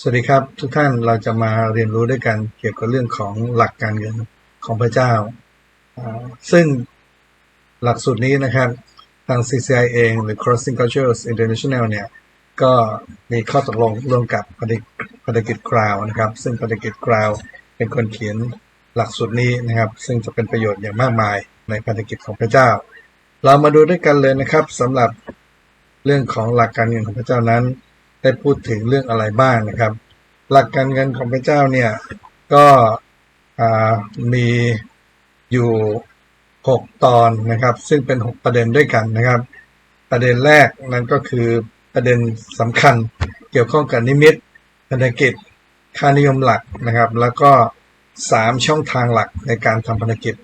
สวัสดีครับ ทุกท่านเราจะมาเรียนรู้ด้วยกันเกี่ยวกับเรื่องของหลักการเงินของพระเจ้า ซึ่งหลักสูตรนี้นะครับทาง CCI เองหรือ Crossing Cultures International เนี่ยก็มีข้อตกลงร่วมกับพันธพันธกิจกราวนะครับ ซึ่งพันธกิจกราวเป็นคนเขียนหลักสูตรนี้นะครับ ซึ่งจะเป็นประโยชน์อย่างมากมายในพันธกิจของพระเจ้า เรามาดูด้วยกันเลยนะครับสำหรับเรื่องของหลักการเงินของพระเจ้านั้น ได้พูดถึงเรื่องอะไรบ้างนะครับ หลักการเงินของพระเจ้าเนี่ยก็มีอยู่หกตอนนะครับ ซึ่งเป็นหกประเด็นด้วยกันนะครับ ประเด็นแรกนั้นก็คือประเด็นสำคัญเกี่ยวข้องกับนิมิตพันกิจค่านิยมหลักนะครับ แล้วก็สามช่องทางหลักในการทำพันธกิจ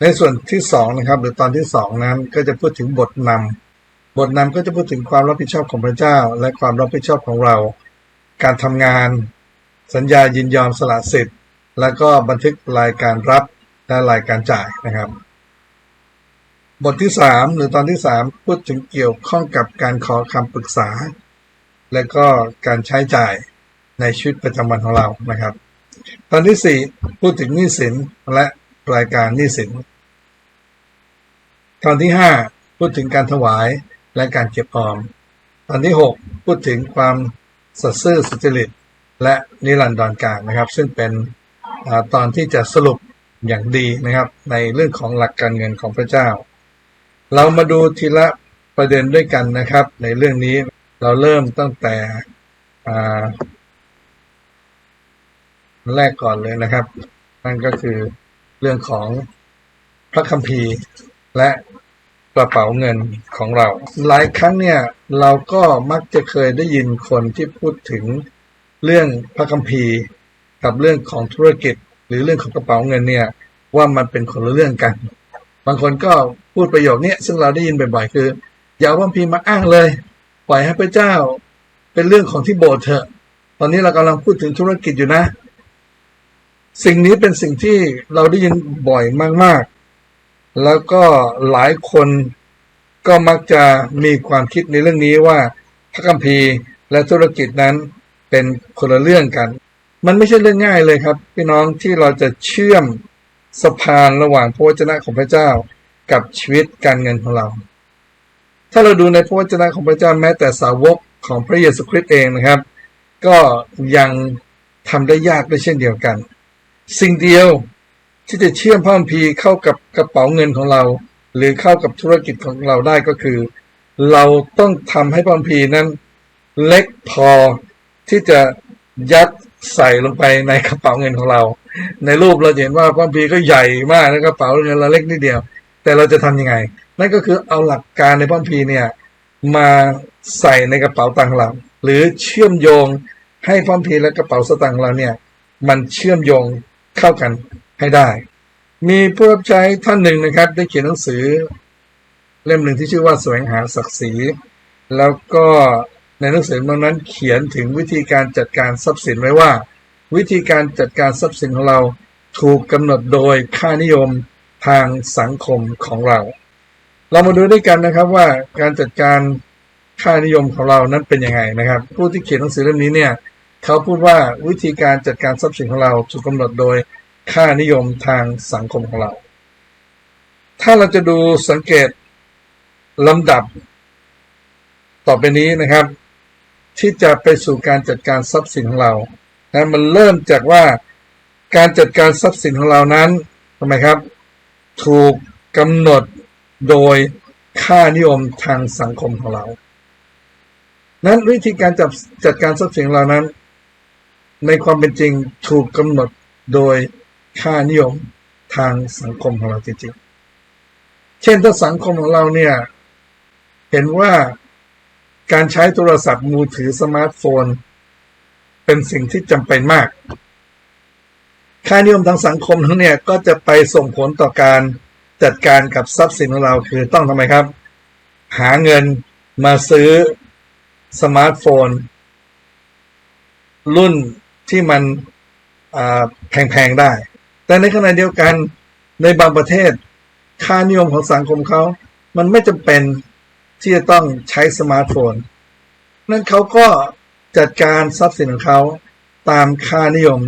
ในส่วนที่สองนะครับหรือตอนที่สองนั้นก็จะพูดถึงบทนำ บทนำก็จะพูดถึงความรับผิดชอบของพระเจ้า และความรับผิดชอบของเรา การทำงาน สัญญายินยอมสละสิทธิ์ แล้วก็บันทึกรายการรับและรายการจ่ายนะครับ บทที่สามหรือตอนที่สามพูดถึงเกี่ยวข้องกับการขอคำปรึกษา และก็การใช้จ่ายในชีวิตประจำวันของเรานะครับ ตอนที่สี่พูดถึงหนี้สินและรายการหนี้สิน ตอนที่ห้าพูดถึงการถวาย และการเก็บออมตอนที่หกพูดถึงความสัตย์ซื่อสุจริต และนิรันดรการนะครับ ซึ่งเป็นอตอนที่จะสรุปอย่างดีนะครับ ในเรื่องของหลักการเงินของพระเจ้า เรามาดูทีละประเด็นด้วยกันนะครับ ในเรื่องนี้เราเริ่มตั้งแต่แรกก่อนเลยนะครับ นั่นก็คือเรื่องของพระคัมภีร์และ กระเป๋าเงินของเรา หลายครั้งเนี่ยเราก็มักจะเคยได้ยินคนที่พูดถึงเรื่องพระคัมภีร์ กับเรื่องของธุรกิจ หรือเรื่องของกระเป๋าเงินเนี่ยว่ามันเป็นคนละเรื่องกัน บางคนก็พูดประโยคนี้ซึ่งเราได้ยินบ่อยๆคือ อย่าพระคัมภีร์มาอ้างเลย ปล่อยให้พระเจ้า เป็นเรื่องของที่โบสถ์เถอะ ตอนนี้เรากำลังพูดถึงธุรกิจอยู่นะ สิ่งนี้เป็นสิ่งที่เราได้ยินบ่อยมาก แล้วก็หลายคนก็มักจะมีความคิดในเรื่องนี้ว่าพระคัมภีร์และธุรกิจนั้นเป็นคนละเรื่องกัน มันไม่ใช่เรื่องง่ายเลยครับ พี่น้องที่เราจะเชื่อมสะพานระหว่างพระวจนะของพระเจ้ากับชีวิตการเงินของเรา ถ้าเราดูในพระวจนะของพระเจ้าแม้แต่สาวกของพระเยซูคริสต์เองนะครับ ก็ยังทำได้ยากด้วยเช่นเดียวกัน สิ่งเดียว ที่จะเชื่อมพระคัมภีร์เข้ากับกระเป๋าเงินของเรา หรือเข้ากับธุรกิจของเราได้ก็คือ เราต้องทำให้พระคัมภีร์นั้น เล็กพอที่จะยัดใส่ลงไปในกระเป๋าเงินของเรา ในรูปเราเห็นว่าพระคัมภีร์ก็ใหญ่มากแล้วกระเป๋าเงินเราเล็กนิดเดียว แต่เราจะทำยังไง นั่นก็คือเอาหลักการในพระคัมภีร์เนี่ยมาใส่ในกระเป๋าตังค์เรา หรือเชื่อมโยงให้พระคัมภีร์และกระเป๋าสตางค์เราเนี่ยมันเชื่อมโยงเข้ากัน ให้ได้ มีผู้รับใช้ท่านหนึ่งนะครับ ได้เขียนหนังสือ เล่มหนึ่งที่ชื่อว่าแสวงหาศักดิ์ศรี แล้วก็ในหนังสือนั้นเขียนถึงวิธีการจัดการทรัพย์สินไว้ว่า วิธีการจัดการทรัพย์สินของเราถูกกำหนดโดยค่านิยมทางสังคมของเรา เรามาดูด้วยกันนะครับว่าการจัดการค่านิยมของเรานั้นเป็นยังไงนะครับ ผู้ที่เขียนหนังสือเล่มนี้เนี่ยเขาพูดว่าวิธีการจัดการทรัพย์สินของเราถูกกำหนดโดย ค่านิยมทางสังคมของเรา ถ้าเราจะดูสังเกตลำดับ ต่อไปนี้นะครับ ที่จะไปสู่การจัดการทรัพย์สินของเรานะมันเริ่มจากว่าการจัดการทรัพย์สินของเรานั้นทำไมครับ ถูกกำหนดโดยค่านิยมทางสังคมของเรา นั้นวิธีการจัดจัดการทรัพย์สินเรานั้น ในความเป็นจริงถูกกำหนดโดย ค่านิยมทางสังคมของเราจริงๆ เช่นถ้าสังคมของเราเนี่ย เห็นว่าการใช้โทรศัพท์มือถือสมาร์ทโฟน เป็นสิ่งที่จำเป็นมาก ค่านิยมทางสังคมทั้งเนี่ยก็จะไปส่งผลต่อการจัดการกับทรัพย์สินของเราคือต้องทำไมครับ หาเงินมาซื้อสมาร์ทโฟน รุ่นที่มันแพงๆได้ แต่ในขณะเดียวกันในบางประเทศ ค่านิยมของสังคมเขา มันไม่จำเป็นที่จะต้องใช้สมาร์ทโฟน นั้นเขาก็จัดการทรัพย์สินของเขาตามค่านิยม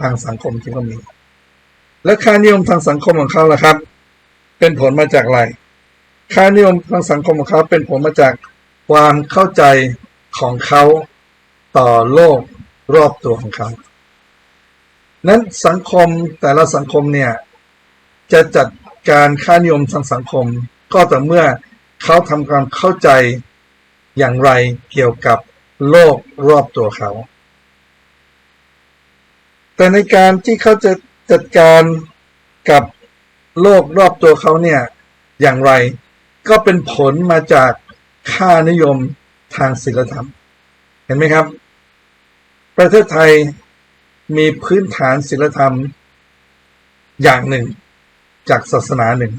ทางสังคมที่เขามี และค่านิยมทางสังคมของเขาล่ะครับ เป็นผลมาจากอะไร ค่านิยมทางสังคมของเขาเป็นผลมาจากความเข้าใจของเขาต่อโลกรอบตัวของเขา นั้นสังคมแต่ละสังคมเนี่ย จะจัดการค่านิยมทางสังคม ก็แต่อเมื่อเขาทำความเข้าใจอย่างไรเกี่ยวกับโลกรอบตัวเขา แต่ในการที่เขาจะจัดการกับโลกรอบตัวเขาเนี่ยอย่างไร ก็เป็นผลมาจากค่านิยมทางศีลธรรม เห็นไหมครับ ประเทศไทย มีพื้นฐานศีลธรรม อย่างหนึ่ง จากศาสนาหนึ่ง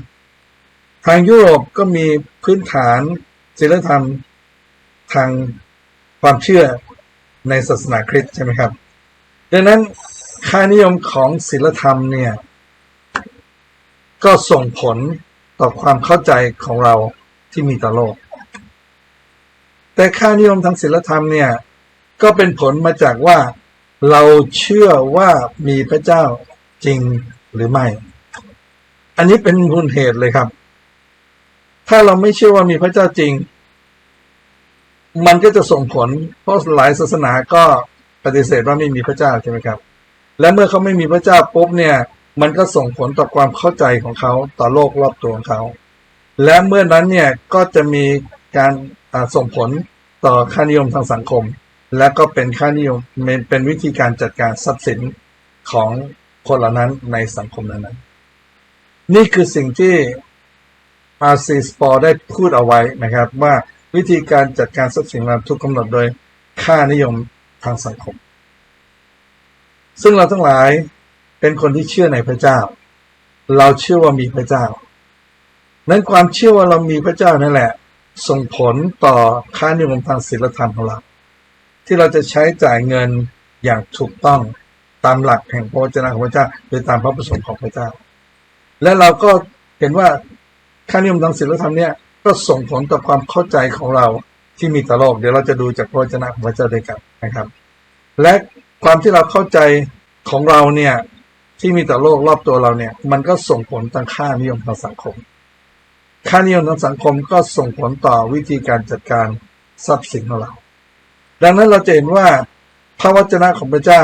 ทางยุโรปก็มีพื้นฐานศีลธรรม ทางความเชื่อในศาสนาคริสต์ใช่ไหมครับ ดังนั้นค่านิยมของศีลธรรมเนี่ย ก็ส่งผลต่อความเข้าใจของเราที่มีต่อโลก แต่ค่านิยมทางศีลธรรมเนี่ย ก็เป็นผลมาจากว่า เราเชื่อว่ามีพระเจ้าจริงหรือไม่ อันนี้เป็นมูลเหตุเลยครับ ถ้าเราไม่เชื่อว่ามีพระเจ้าจริง มันก็จะส่งผลเพราะหลายศาสนาก็ปฏิเสธว่าไม่มีพระเจ้าใช่ไหมครับ และเมื่อเขาไม่มีพระเจ้าปุ๊บเนี่ย มันก็ส่งผลต่อความเข้าใจของเขาต่อโลกรอบตัวของเขา และเมื่อนั้นเนี่ยก็จะมีการส่งผลต่อค่านิยมทางสังคม และก็เป็นค่านิยมเป็นวิธีการจัดการทรัพย์สินของคนเหล่านั้นในสังคมนั้นๆนี่คือสิ่งที่อาร์ซีสปอร์ได้พูดเอาไว้นะครับ ว่าวิธีการจัดการทรัพย์สินเราถูกกำหนดโดยค่านิยมทางสังคม ซึ่งเราทั้งหลายเป็นคนที่เชื่อในพระเจ้า เราเชื่อว่ามีพระเจ้า นั้นความเชื่อว่าเรามีพระเจ้านั่นแหละ ส่งผลต่อค่านิยมทางศีลธรรมของเรา ที่เราจะใช้จ่ายเงินอย่างถูกต้องตามหลักแห่งพระวจนะของพระเจ้าหรือตามพระประสงค์ของพระเจ้า และเราก็เห็นว่าค่านิยมทางศีลธรรมเนี่ยก็ส่งผลต่อความเข้าใจของเราที่มีต่อโลก เดี๋ยวเราจะดูจากพระวจนะของพระเจ้าด้วยกันนะครับ และความที่เราเข้าใจของเราเนี่ยที่มีต่อโลกรอบตัวเราเนี่ยมันก็ส่งผลทางค่านิยมทางสังคม ค่านิยมทางสังคมก็ส่งผลต่อวิธีการจัดการทรัพย์สินของเรา ดังนั้นเราจะเห็นว่าพระวจนะของพระเจ้า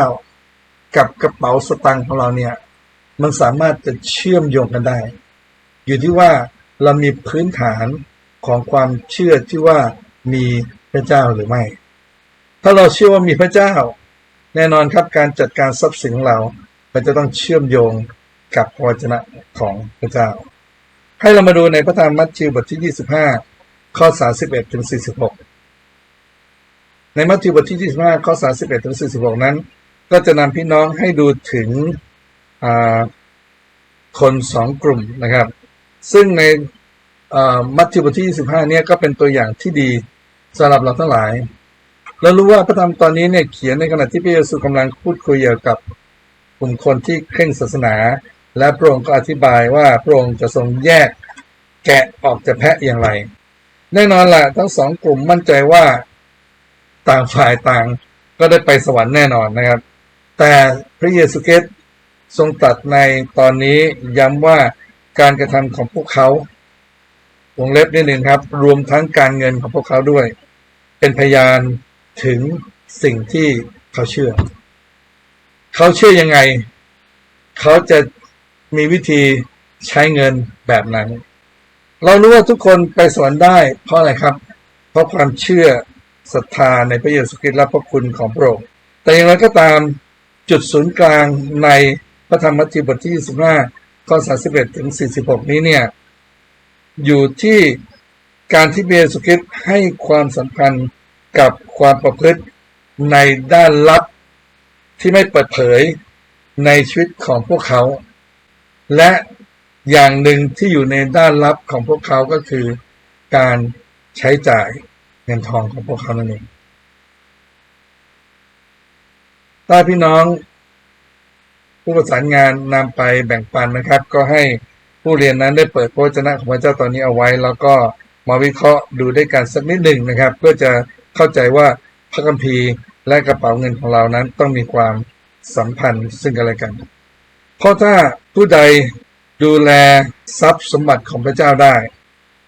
กับกระเป๋าสตังค์ของเราเนี่ย มันสามารถจะเชื่อมโยงกันได้ อยู่ที่ว่าเรามีพื้นฐานของความเชื่อที่ว่ามีพระเจ้าหรือไม่ ถ้าเราเชื่อว่ามีพระเจ้า แน่นอนครับการจัดการทรัพย์สินของเรา มันจะต้องเชื่อมโยงกับพระวจนะของพระเจ้า ให้เรามาดูในพระธรรมมัทธิวบทที่ 25 ข้อ 31ถึง46 ในมัทธิวบทที่ 25 ข้อ 31 ถึง 46 นั้น ก็จะนำพี่น้องให้ดูถึงคนสองกลุ่มนะครับ ซึ่งในมัทธิวบทที่ 25 เนี่ยก็เป็นตัวอย่างที่ดีสำหรับเราทั้งหลาย เรารู้ว่าพระธรรมตอนนี้เนี่ยเขียนในขณะที่พระเยซูกำลังพูดคุยเกี่ยวกับกลุ่มคนที่เคร่งศาสนา และพระองค์ก็อธิบายว่าพระองค์จะทรงแยกแกะออกจากแพะอย่างไร แน่นอนแหละทั้งสองกลุ่มมั่นใจว่า ต่างฝ่ายต่าง ก็ได้ไปสวรรค์แน่นอนนะครับ แต่พระเยซูคริสต์ทรงตรัสในตอนนี้ย้ำว่าการกระทำของพวกเขาวงเล็บนิดหนึ่งครับ รวมทั้งการเงินของพวกเขาด้วย เป็นพยานถึงสิ่งที่เขาเชื่อ เขาเชื่อยังไง เขาจะมีวิธีใช้เงินแบบนั้น เรารู้ว่าทุกคนไปสวรรค์ได้ เพราะอะไรครับ เพราะความเชื่อ ศรัทธาในพระเยซูคริสต์และพระคุณของพระองค์ แต่อย่างไรก็ตามจุดศูนย์กลางในพระธรรมมัทธิวบทที่ 25 ข้อ 31 ถึง 46 นี้เนี่ย อยู่ที่การที่เบสุคิดให้ความสำคัญกับความประพฤติในด้านลับที่ไม่เปิดเผยในชีวิตของพวกเขา และอย่างหนึ่งที่อยู่ในด้านลับของพวกเขาก็คือการใช้จ่าย เงินทองของพวกเขานั่นเองถ้าพี่น้องผู้ประสานงานนำไปแบ่งปันนะครับ ก็ให้ผู้เรียนนั้นได้เปิดพระวจนะของพระเจ้าตอนนี้เอาไว้ แล้วก็มาวิเคราะห์ดูด้วยกันสักนิดหนึ่งนะครับ เพื่อจะเข้าใจว่าพระคัมภีร์และกระเป๋าเงินของเรานั้นต้องมีความสัมพันธ์ซึ่งกันและกัน เพราะถ้าผู้ใดดูแลทรัพย์สมบัติของพระเจ้าได้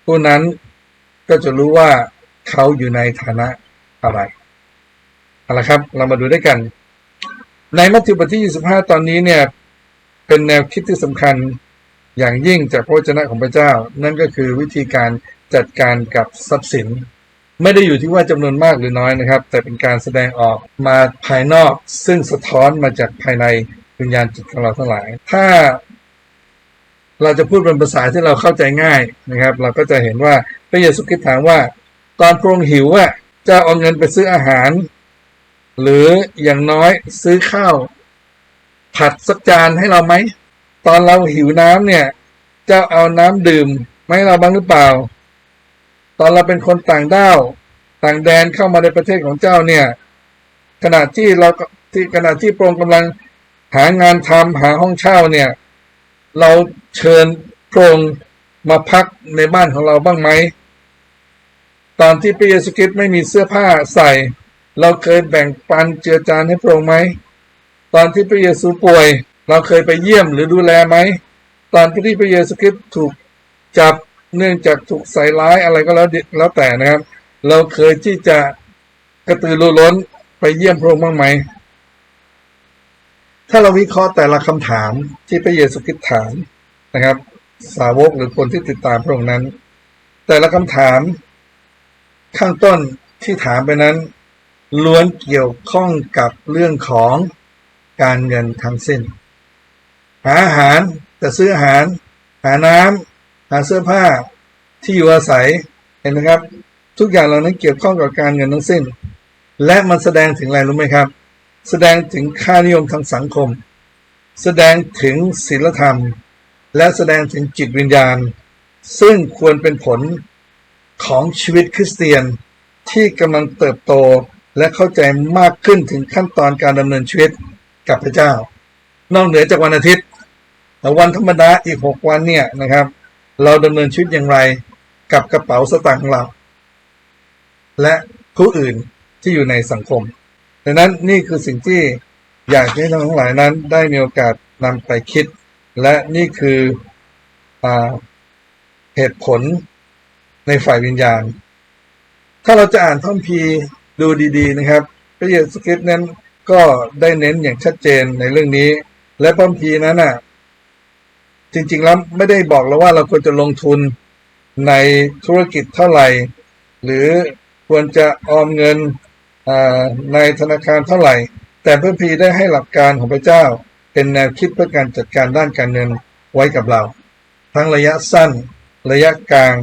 ผู้นั้นก็จะรู้ว่า เขาอยู่ในฐานะอะไรเอาละครับ เรามาดูด้วยกัน ในมัทธิวบทที่ 25 ตอนนี้เนี่ย เป็นแนวคิดที่สำคัญอย่างยิ่งจากพระวจนะของพระเจ้า นั่นก็คือวิธีการจัดการกับทรัพย์สิน ไม่ได้อยู่ที่ว่าจำนวนมากหรือน้อยนะครับ แต่เป็นการแสดงออกมาภายนอก ซึ่งสะท้อนมาจากภายในวิญญาณจิตของเราทั้งหลาย ถ้าเราจะพูดเป็นภาษาที่เราเข้าใจง่ายนะครับ เราก็จะเห็นว่าพระเยซูคริสต์ถามว่า ตอนพระองค์หิวอะเจะเอาเงินไปซื้ออาหาร หรืออย่างน้อยซื้อข้าว ผัดสักจานให้เราไหม ตอนเราหิวน้ำเนี่ย เจ้าเอาน้ำดื่มมาให้เราบ้างหรือเปล่า ตอนเราเป็นคนต่างด้าวต่างแดนเข้ามาในประเทศของเจ้าเนี่ย ขณะที่เราที่ขณะที่พระองค์กำลังหางานทำหาห้องเช่าเนี่ย เราเชิญพระองค์มาพักในบ้านของเราบ้างไหม ตอนที่พระเยซูคริสต์ไม่มีเสื้อผ้าใส่ เราเคยแบ่งปันเจือจานให้พระองค์ไหม ตอนที่พระเยซูป่วย เราเคยไปเยี่ยมหรือดูแลไหม ตอนที่พระเยซูคริสต์ถูกจับเนื่องจากถูกใส่ร้ายอะไรก็แล้วแล้วแต่นะครับ เราเคยที่จะกระตือรือร้นไปเยี่ยมพระองค์บ้างไหม ถ้าเราวิเคราะห์แต่ละคำถามที่พระเยซูคริสต์ถามนะครับ สาวกหรือคนที่ติดตามพระองค์นั้น แต่ละคำถาม ข้างต้นที่ถามไปนั้น ล้วนเกี่ยวข้องกับเรื่องของการเงินทั้งสิ้น หาอาหารจะซื้ออาหาร หาน้ำหาเสื้อผ้าที่อยู่อาศัยเห็นไหมครับ ทุกอย่างเหล่านั้นเกี่ยวข้องกับการเงินทั้งสิ้น และมันแสดงถึงอะไรรู้ไหมครับ แสดงถึงค่านิยมทางสังคม แสดงถึงศีลธรรม และแสดงถึงจิตวิญญาณ ซึ่งควรเป็นผล ของชีวิตคริสเตียนที่กำลังเติบโตและเข้าใจมากขึ้นถึงขั้นตอนการดำเนินชีวิตกับพระเจ้า นอกเหนือจากวันอาทิตย์แต่วันธรรมดาอีกหกวันเนี่ยนะครับ เราดำเนินชีวิตอย่างไรกับกระเป๋าสตางค์เรา และผู้อื่นที่อยู่ในสังคมดังนั้นนี่คือสิ่งที่อยากให้ท่านทั้งหลายนั้น ได้มีโอกาสนำไปคิด และนี่คืออเหตุผล ในฝ่ายวิญญาณ ถ้าเราจะอ่านท่อมพีดูดีๆนะครับพระเยซูคริสต์นั้นก็ได้เน้นอย่างชัดเจนในเรื่องนี้ และพระคัมภีนั้นน่ะ จริงๆแล้วไม่ได้บอกเราว่าเราควรจะลงทุนในธุรกิจเท่าไหร่ หรือควรจะออมเงินในธนาคารเท่าไหร่ แต่พระคัมภีได้ให้หลักการของพระเจ้า เป็นแนวคิดเพื่อการจัดการด้านการเงินไว้กับเรา ทั้งระยะสั้น ระยะกลาง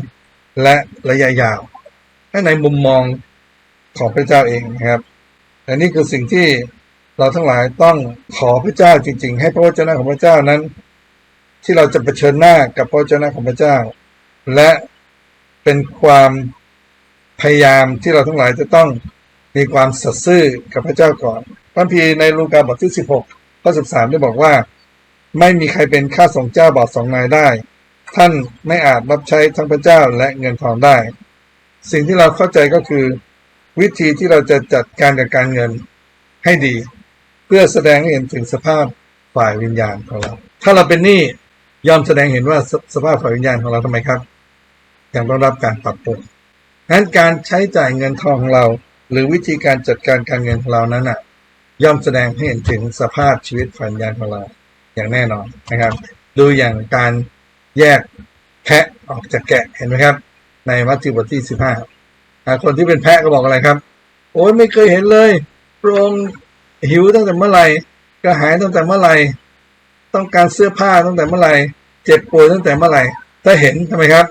และระยะยาวให้ในมุมมองของพระเจ้าเองนะครับและนี่คือสิ่งที่เราทั้งหลายต้องขอพระเจ้าจริง ๆ ให้พระวจนะของพระเจ้านั้น ที่เราจะเผชิญหน้ากับพระวจนะของพระเจ้า และเป็นความพยายามที่เราทั้งหลายจะต้องมีความสัตย์ซื่อกับพระเจ้าก่อนพระพีในลูกาบทที่ 16ข้อ13 ได้บอกว่า ไม่มีใครเป็นข้าสองเจ้าบอดสองนายได้ ท่านไม่อาจรับใช้ทั้งพระเจ้าและเงินทองได้ สิ่งที่เราเข้าใจก็คือ วิธีที่เราจะจัดการกับการเงินให้ดี เพื่อแสดงให้เห็นถึงสภาพฝ่ายวิญญาณของเรา ถ้าเราเป็นหนี้ยอมแสดงเห็นว่าสสภาพฝ่ายวิญญาณของเราทำไมครับยังต้องรับการปรับปรุงงั้นการใช้จ่ายเงินทองของเรา หรือวิธีการจัดการการเงินของเรานั้นน่ะย่อมแสดงให้เห็นถึงสภาพชีวิตฝ่ายวิญญาณของเราอย่างแน่นอนนะครับ ดูอย่างการ แยกแพะออกจากแกะเห็นไหมครับ ในมัทธิวบทที่สิบห้าคนที่เป็นแพะก็บอกอะไรครับ โอ้ยไม่เคยเห็นเลยพระองค์หิวตั้งแต่เมื่อไหร่กระหายตั้งแต่เมื่อไหร่ต้องการเสื้อผ้าตั้งแต่เมื่อไหร่เจ็บป่วยตั้งแต่เมื่อไหร่ถ้าเห็นทำไมครับ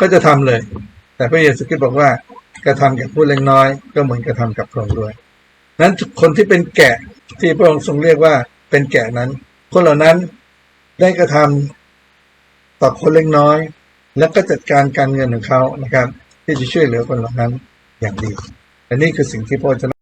ก็จะทำเลย แต่พระเยซูคริสต์บอกว่ากระทำกับผู้เล็กน้อย ก็เหมือนกระทำกับพระองค์ด้วยนั้นคนที่เป็นแกะที่พระองค์ทรงเรียกว่าเป็นแกะนั้น คนเหล่านั้นได้กระทำ ต่อคนเล็กน้อย แล้วก็จัดการการเงินของเขานะครับ ที่จะช่วยเหลือคนเหล่านั้นอย่างดีอันนี้คือสิ่งที่พระเจ้า